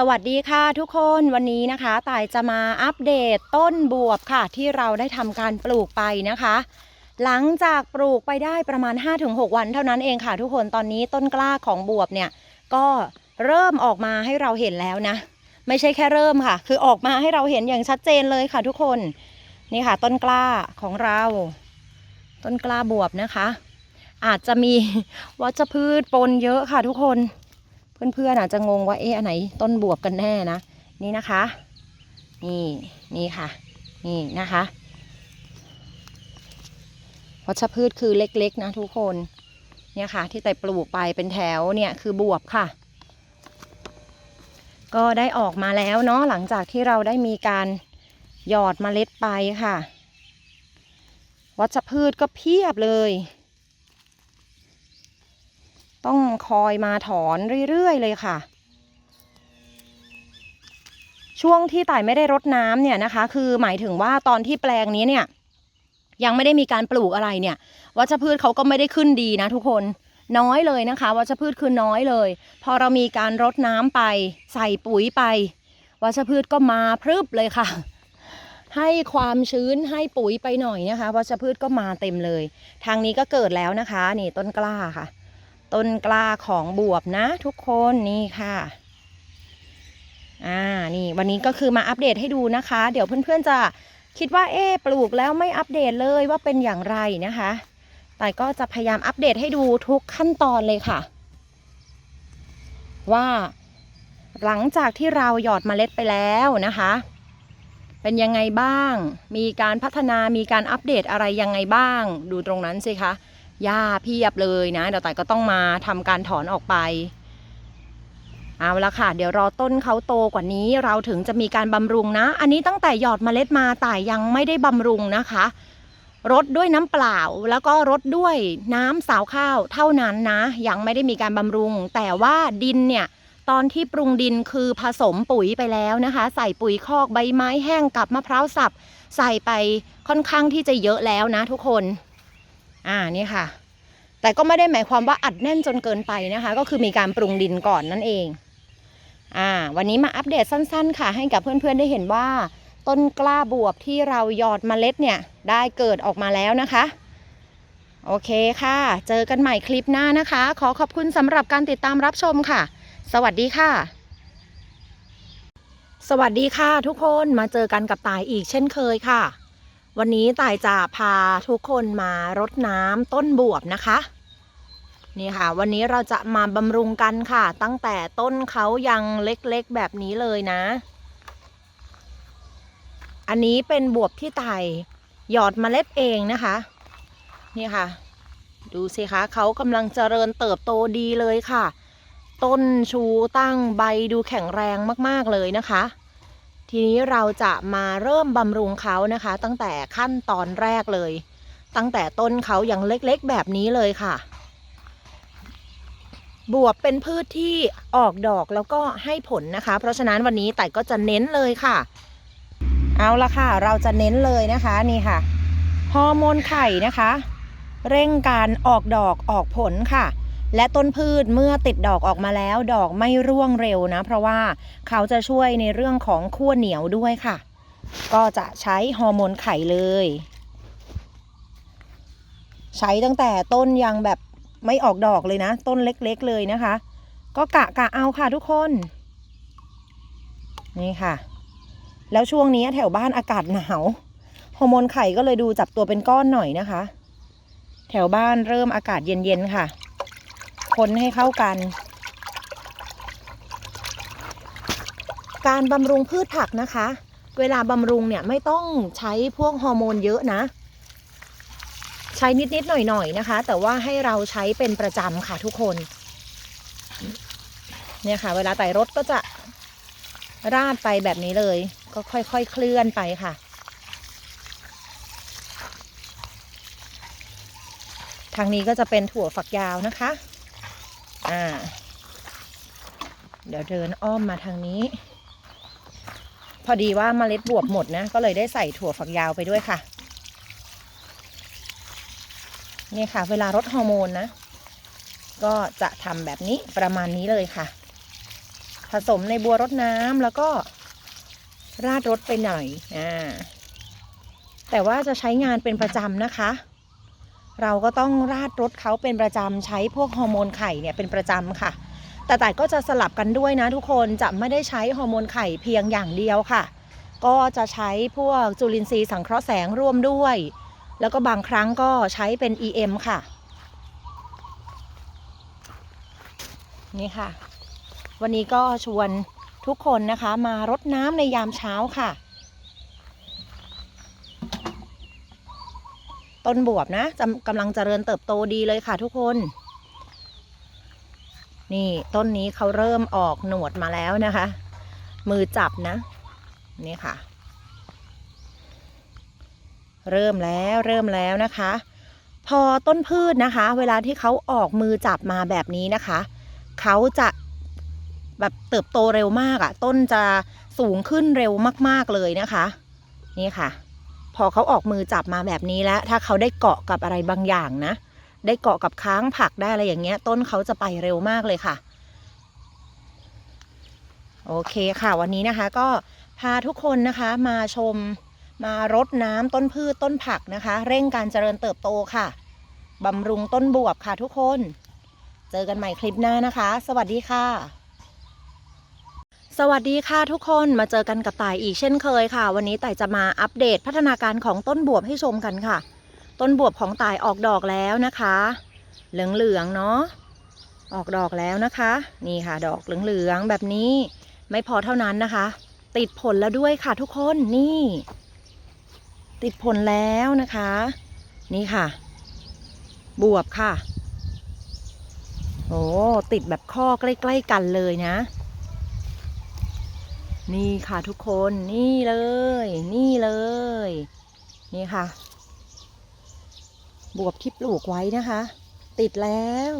สวัสดีค่ะทุกคนวันนี้นะคะต่ายจะมาอัปเดตต้นบวบค่ะ ที่เราได้ทำการปลูกไปนะคะ หลังจากปลูกไปได้ประมาณ 5-6 วันเท่านั้นเองค่ะ ทุกคนตอนนี้ต้นกล้าของบวบเนี่ยก็เริ่มออกมาให้เราเห็นแล้วนะ ไม่ใช่แค่เริ่มค่ะ คือออกมาให้เราเห็นอย่างชัดเจนเลยค่ะ ทุกคนนี่ค่ะ ต้นกล้าของเรา ต้นกล้าบวบนะคะ อาจจะมีวัชพืชปนเยอะค่ะทุกคน เพื่อนๆอาจจะงงว่าเอ๊ะอันไหนต้นบวบกันแน่นะนี่นะคะ นี่นี่ค่ะ นี่นะคะวัชพืชคือเล็กๆนะทุกคนเนี่ยค่ะ ที่แต่ปลูกไปเป็นแถวเนี่ยคือบวบค่ะ ก็ได้ออกมาแล้วเนาะหลังจากที่เราได้มีการหยอดเมล็ดไปค่ะ วัชพืชก็เพียบเลย ต้องคอยมาถอนเรื่อยๆเลยค่ะ ช่วงที่ต่ายไม่ได้รดน้ำเนี่ยนะคะ คือหมายถึงว่าตอนที่แปลงนี้เนี่ย ยังไม่ได้มีการปลูกอะไรเนี่ยวัชพืชเขาก็ไม่ได้ขึ้นดีนะทุกคนน้อยเลยนะคะ วัชพืชคือน้อยเลย พอเรามีการรดน้ำไป ใส่ปุ๋ยไป วัชพืชก็มาพรึบเลยค่ะ ให้ความชื้นให้ปุ๋ยไปหน่อยนะคะ วัชพืชก็มาเต็มเลย ทางนี้ก็เกิดแล้วนะคะ นี่ต้นกล้าค่ะ ต้นกล้าของบวบนะทุกคนนี่ค่ะอ่านี่วันนี้ก็คือมาอัปเดตให้ดูนะคะ เดี๋ยวเพื่อนๆจะคิดว่าเอ๊ะปลูกแล้วไม่อัปเดตเลยว่าเป็นอย่างไรนะคะ แต่ก็จะพยายามอัปเดตให้ดูทุกขั้นตอนเลยค่ะ ว่าหลังจากที่เราหยอดเมล็ดไปแล้วนะคะ เป็นยังไงบ้าง มีการพัฒนามีการอัปเดตอะไรยังไงบ้าง ดูตรงนั้นสิคะ หญ้าเพียบเลยนะ เดี๋ยวต่ายก็ต้องมาทำการถอนออกไป เอาละค่ะ เดี๋ยวรอต้นเขาโตกว่านี้เราถึงจะมีการบำรุงนะ อันนี้ตั้งแต่หยอดเมล็ดมาต่ายยังไม่ได้บำรุงนะคะรดด้วยน้ำเปล่าแล้วก็รดด้วยน้ำสาวข้าวเท่านั้นนะ ยังไม่ได้มีการบำรุง แต่ว่าดินเนี่ย ตอนที่ปรุงดินคือผสมปุ๋ยไปแล้วนะคะ ใส่ปุ๋ยคอกใบไม้แห้งกับมะพร้าวสับ ใส่ไปค่อนข้างที่จะเยอะแล้วนะทุกคน อ่านี่ค่ะ แต่ก็ไม่ได้หมายความว่าอัดแน่นจนเกินไปนะคะ ก็คือมีการปรุงดินก่อนนั่นเองอ่าวันนี้มาอัปเดตสั้น ๆ ค่ะ ให้กับเพื่อนๆได้เห็นว่า ต้นกล้าบวบที่เราหยอดเมล็ดเนี่ยได้เกิดออกมาแล้วนะคะ โอเคค่ะ เจอกันใหม่คลิปหน้านะคะ ขอขอบคุณสำหรับการติดตามรับชมค่ะ สวัสดีค่ะ สวัสดีค่ะทุกคนมาเจอกันกับตายอีกเช่นเคยค่ะ วันนี้ต่ายจะพาทุกคนมารดน้ำต้นบวบนะคะ นี่ค่ะ วันนี้เราจะมาบำรุงกันค่ะ ตั้งแต่ต้นเขายังเล็กๆแบบนี้เลยนะ อันนี้เป็นบวบที่ต่ายหยอดเมล็ดเองนะคะ นี่ค่ะ ดูสิคะเขากำลังเจริญเติบโตดีเลยค่ะ ต้นชูตั้งใบดูแข็งแรงมากๆเลยนะคะ ทีนี้เราจะมาเริ่มบำรุงเขานะคะ ตั้งแต่ขั้นตอนแรกเลย ตั้งแต่ต้นเขาอยังเล็กๆแบบนี้เลยค่ะ บวบเป็นพืชที่ออกดอกแล้วก็ให้ผลนะคะ เพราะฉะนั้นวันนี้แต่ก็จะเน้นเลยค่ะ เอาละค่ะ เราจะเน้นเลยนะคะนี่ค่ะฮอร์โมนไข่นะคะ เร่งการออกดอกออกผลค่ะ และต้นพืชเมื่อติดดอกออกมาแล้ว ดอกไม่ร่วงเร็วนะ เพราะว่าเขาจะช่วยในเรื่องของขั้วเหนียวด้วยค่ะ ก็จะใช้ฮอร์โมนไข่เลย ใช้ตั้งแต่ต้นยังแบบไม่ออกดอกเลยนะ ต้นเล็กๆเลยนะคะ ก็กะกะเอาค่ะทุกคนนี่ค่ะ แล้วช่วงนี้แถวบ้านอากาศหนาวฮอร์โมนไข่ก็เลยดูจับตัวเป็นก้อนหน่อยนะคะ แถวบ้านเริ่มอากาศเย็นๆค่ะ คนให้เข้ากัน การบำรุงพืชผักนะคะ เวลาบำรุงเนี่ยไม่ต้องใช้พวกฮอร์โมนเยอะนะ ใช้นิดๆหน่อยๆนะคะ แต่ว่าให้เราใช้เป็นประจำค่ะทุกคน เนี่ยค่ะ เวลาไต่รถก็จะราดไปแบบนี้เลย ก็ค่อยๆเคลื่อนไปค่ะทางนี้ก็จะเป็นถั่วฝักยาวนะคะ อ่า เดี๋ยวเดินอ้อมมาทางนี้ พอดีว่าเมล็ดบวบหมดนะ ก็เลยได้ใส่ถั่วฝักยาวไปด้วยค่ะ นี่ค่ะ เวลารดฮอร์โมนนะ ก็จะทำแบบนี้ประมาณนี้เลยค่ะ ผสมในบัวรดน้ำแล้วก็ราดรถไปหน่อย อ่า แต่ว่าจะใช้งานเป็นประจำนะคะ เราก็ต้องราดรถเขาเป็นประจำใช้พวกฮอร์โมนไข่เนี่ยเป็นประจำค่ะ แต่แต่ก็จะสลับกันด้วยนะทุกคนจะไม่ได้ใช้ฮอร์โมนไข่เพียงอย่างเดียวค่ะ ก็จะใช้พวกจุลินทรีย์สังเคราะห์แสงร่วมด้วย แล้วก็บางครั้งก็ใช้เป็น EM ค่ะ นี่ค่ะ วันนี้ก็ชวนทุกคนนะคะมารดน้ำในยามเช้าค่ะ ต้นบวบนะจำกำลังเจริญเติบโตดีเลยค่ะทุกคน นี่ต้นนี้เขาเริ่มออกหนวดมาแล้วนะคะ มือจับนะ นี่ค่ะ เริ่มแล้วเริ่มแล้วนะคะ พอต้นพืชนะคะ เวลาที่เขาออกมือจับมาแบบนี้นะคะเขาจะแบบเติบโตเร็วมากอะ่ะ ต้นจะสูงขึ้นเร็วมาก ๆ เลยนะคะ นี่ค่ะ พอเขาออกมือจับมาแบบนี้แล้ว ถ้าเขาได้เกาะกับอะไรบางอย่างนะ ได้เกาะกับค้างผักได้อะไรอย่างเงี้ย ต้นเขาจะไปเร็วมากเลยค่ะ โอเคค่ะ วันนี้นะคะ ก็พาทุกคนนะคะมาชมมารดน้ำต้นพืชต้นผักนะคะ เร่งการเจริญเติบโตค่ะบำรุงต้นบวบค่ะทุกคน เจอกันใหม่คลิปหน้านะคะ สวัสดีค่ะ สวัสดีค่ะทุกคนมาเจอกันกับต่ายอีกเช่นเคยค่ะ วันนี้ต่ายจะมาอัปเดตพัฒนาการของต้นบวบให้ชมกันค่ะ ต้นบวบของต่ายออกดอกแล้วนะคะ เหลืองๆเนาะออกดอกแล้วนะคะ นี่ค่ะ ดอกเหลืองๆแบบนี้ไม่พอเท่านั้นนะคะ ติดผลแล้วด้วยค่ะทุกคนนี่ ติดผลแล้วนะคะ นี่ค่ะ บวบค่ะ โอ้ติดแบบข้อใกล้ ๆ กันเลยนะ นี่ค่ะทุกคนนี่เลย นี่เลย นี่ค่ะ บวบที่ปลูกไว้นะคะ ติดแล้ว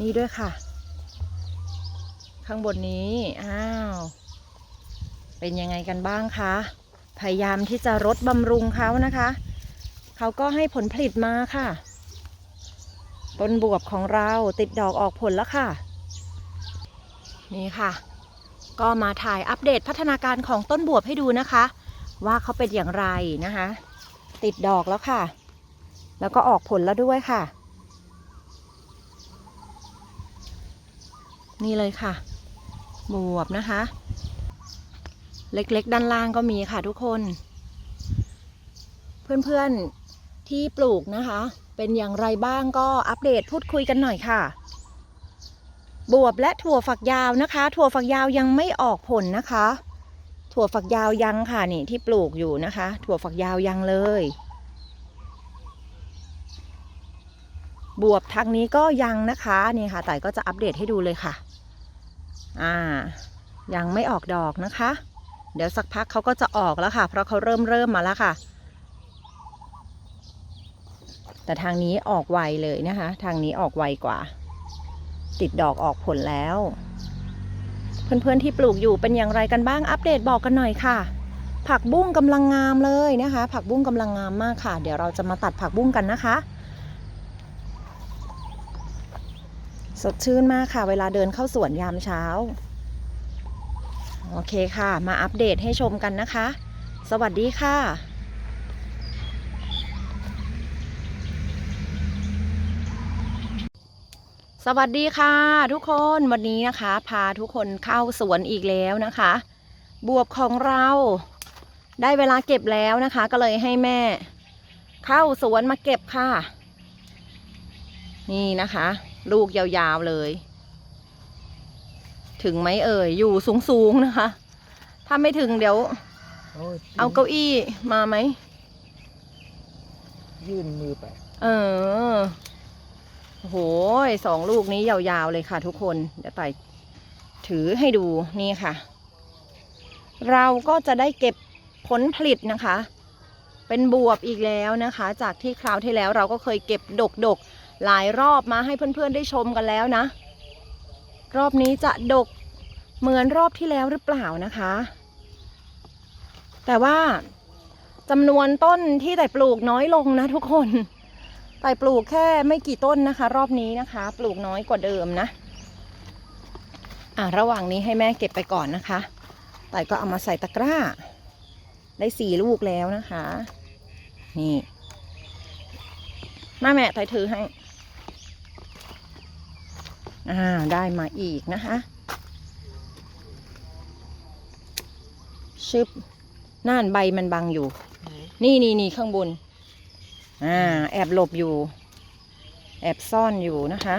นี่ด้วยค่ะ ข้างบนนี้ อ้าว เป็นยังไงกันบ้างคะ พยายามที่จะรดบำรุงเขานะคะ เขาก็ให้ผลผลิตมาค่ะต้นบวบของเราติดดอกออกผลแล้วค่ะ นี่ค่ะ ก็มาถ่ายอัปเดตพัฒนาการของต้นบวบให้ดูนะคะ ว่าเขาเป็นอย่างไรนะคะ ติดดอกแล้วค่ะ แล้วก็ออกผลแล้วด้วยค่ะ นี่เลยค่ะ บวบนะคะ เล็กๆ ด้านล่างก็มีค่ะทุกคน เพื่อนๆที่ปลูกนะคะ เป็นอย่างไรบ้างก็อัปเดตพูดคุยกันหน่อยค่ะ บวบและถั่วฝักยาวนะคะ ถั่วฝักยาวยังไม่ออกผลนะคะ ถั่วฝักยาวยังค่ะนี่ที่ปลูกอยู่นะคะ ถั่วฝักยาวยังเลย บวบทางนี้ก็ยังนะคะนี่ค่ะแต่ก็จะอัปเดตให้ดูเลยค่ะ อ่า ยังไม่ออกดอกนะคะ เดี๋ยวสักพักเขาก็จะออกแล้วค่ะ เพราะเขาเริ่มเริ่มมาแล้วค่ะ แต่ทางนี้ออกไวเลยนะคะ ทางนี้ออกไวกว่า ติดดอกออกผลแล้ว เพื่อนๆที่ปลูกอยู่เป็นอย่างไรกันบ้างอัปเดตบอกกันหน่อยค่ะ ผักบุ้งกำลังงามเลยนะคะ ผักบุ้งกำลังงามมากค่ะ เดี๋ยวเราจะมาตัดผักบุ้งกันนะคะ สดชื่นมากค่ะ เวลาเดินเข้าสวนยามเช้า โอเคค่ะ มาอัปเดตให้ชมกันนะคะ สวัสดีค่ะ สวัสดีค่ะ ทุกคนวันนี้นะคะ พาทุกคนเข้าสวนอีกแล้วนะคะ บวบของเราได้เวลาเก็บแล้วนะคะ ก็เลยให้แม่ เข้าสวนมาเก็บค่ะ นี่นะคะ ลูกยาวๆเลย ถึงไหมเอ่ยอยู่สูงๆนะคะ ถ้าไม่ถึงเดี๋ยวโอ้ยเอาเก้าอี้มาไหม ยื่นมือไป เออ โอ้โหสองลูกนี้ยาวๆเลยค่ะทุกคน เดี๋ยวต่ถือให้ดูนี่ค่ะ เราก็จะได้เก็บผลผลิตนะคะ เป็นบวบอีกแล้วนะคะ จากที่คราวที่แล้วเราก็เคยเก็บดกๆหลายรอบมาให้เพื่อนๆได้ชมกันแล้วนะ รอบนี้จะดกเหมือนรอบที่แล้วหรือเปล่านะคะ แต่ว่าจำนวนต้นที่แต่ปลูกน้อยลงนะทุกคน แต่ปลูกแค่ไม่กี่ต้นนะคะ รอบนี้นะคะ ปลูกน้อยกว่าเดิมนะอะระหว่างนี้ให้แม่เก็บไปก่อนนะคะต่ก็เอามาใส่ตะกร้า ได้สี่ลูกแล้วนะคะ นี่มาแม่ต่อยถือให้อ่าได้มาอีกนะคะชึบน่านใบมันบังอยู่ นี่นี่นี่ข้างบน อ่าแอบหลบอยู่ แอบซ่อนอยู่นะคะ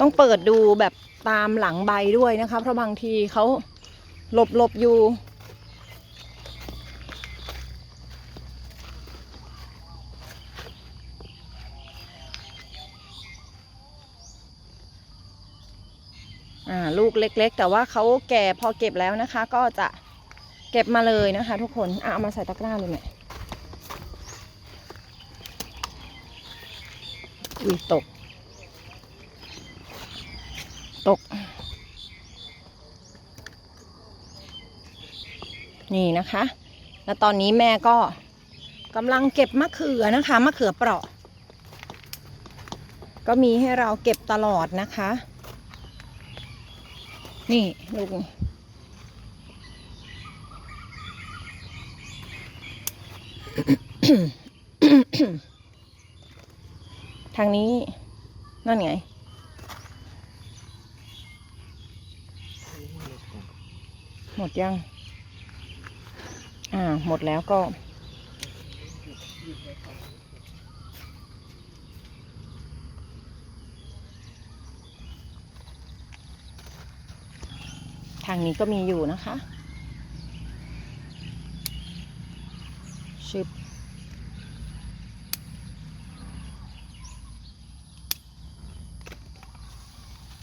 ต้องเปิดดูแบบตามหลังใบด้วยนะคะ เพราะบางทีเขาหลบหลบอยู่อ่าลูกเล็ก ๆ แต่ว่าเขาแก่พอเก็บแล้วนะคะ ก็จะเก็บมาเลยนะคะ ทุกคน เอามาใส่ตะกร้าเลยแม่ อุ้ยตก ตก นี่นะคะ แล้วตอนนี้แม่ก็กำลังเก็บมะเขือนะคะ มะเขือเปราะ ก็มีให้เราเก็บตลอดนะคะ นี่ลูกนี่ ทางนี้นั่นไง หมดยัง อ่า หมดแล้วก็ทางนี้ก็มีอยู่นะคะชึบ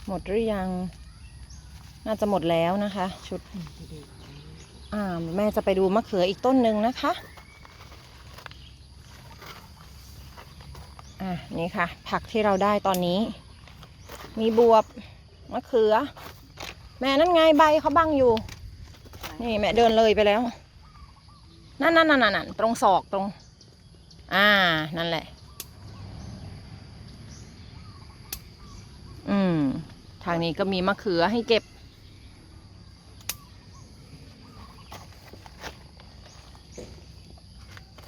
หมดหรือยัง น่าจะหมดแล้วนะคะ ชุด อ่า แม่จะไปดูมะเขืออีกต้นหนึ่งนะคะ อะนี่ค่ะ ผักที่เราได้ตอนนี้ มีบวบมะเขือ แม่นั่นไงใบเขาบังอยู่ นี่แม่เดินเลยไปแล้ว นั่นนั่นนั่นนั่นตรงศอกตรง อ่า นั่นแหละ อืม ทางนี้ก็มีมะเขือให้เก็บ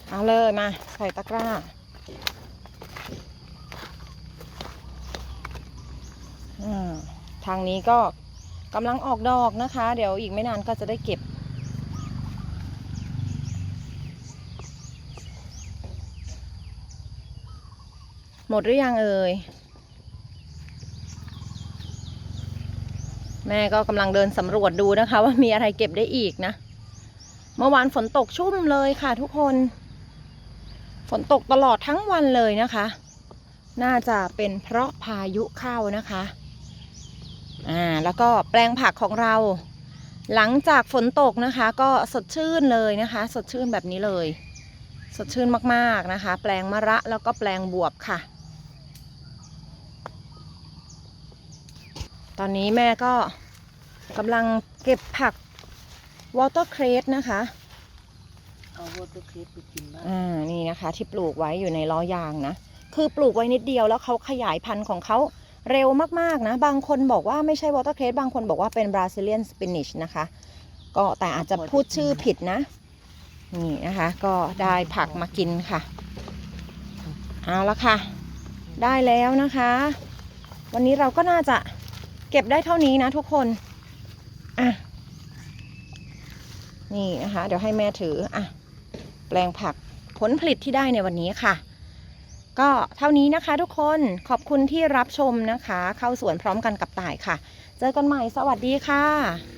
เอาเลยมา ใส่ตะกร้าอ่าทางนี้ก็กำลังออกดอกนะคะ เดี๋ยวอีกไม่นานก็จะได้เก็บหมดหรือยังเอ่ย แม่ก็กำลังเดินสำรวจดูนะคะ ว่ามีอะไรเก็บได้อีกนะ เมื่อวานฝนตกชุ่มเลยค่ะทุกคน ฝนตกตลอดทั้งวันเลยนะคะ น่าจะเป็นเพราะพายุเข้านะคะอ่าแล้วก็แปลงผักของเรา หลังจากฝนตกนะคะ ก็สดชื่นเลยนะคะ สดชื่นแบบนี้เลย สดชื่นมากๆนะคะ แปลงมะระแล้วก็แปลงบวบค่ะ ตอนนี้แม่ก็กำลังเก็บผักวอเตอร์เครสนะคะ เอาวัวตัวคลิปไปกินบ้างอ่า นี่นะคะ ที่ปลูกไว้อยู่ในล้อยางนะ คือปลูกไว้นิดเดียวแล้วเขาขยายพันธุ์ของเขาเร็วมากๆนะ บางคนบอกว่าไม่ใช่วอเตอร์เครสบางคนบอกว่าเป็นบราซิเลียนสปินิชนะคะ ก็แต่อาจจะพูดชื่อผิดนะ นี่นะคะ ก็ได้ผักมากินค่ะ เอาละค่ะ ได้แล้วนะคะ วันนี้เราก็น่าจะ เก็บได้เท่านี้นะทุกคน อะ นี่นะคะ เดี๋ยวให้แม่ถือ อะ แปลงผักผลผลิตที่ได้ในวันนี้ค่ะ ก็เท่านี้นะคะทุกคน ขอบคุณที่รับชมนะคะ เข้าสวนพร้อมกันกับต่ายค่ะ เจอกันใหม่ สวัสดีค่ะ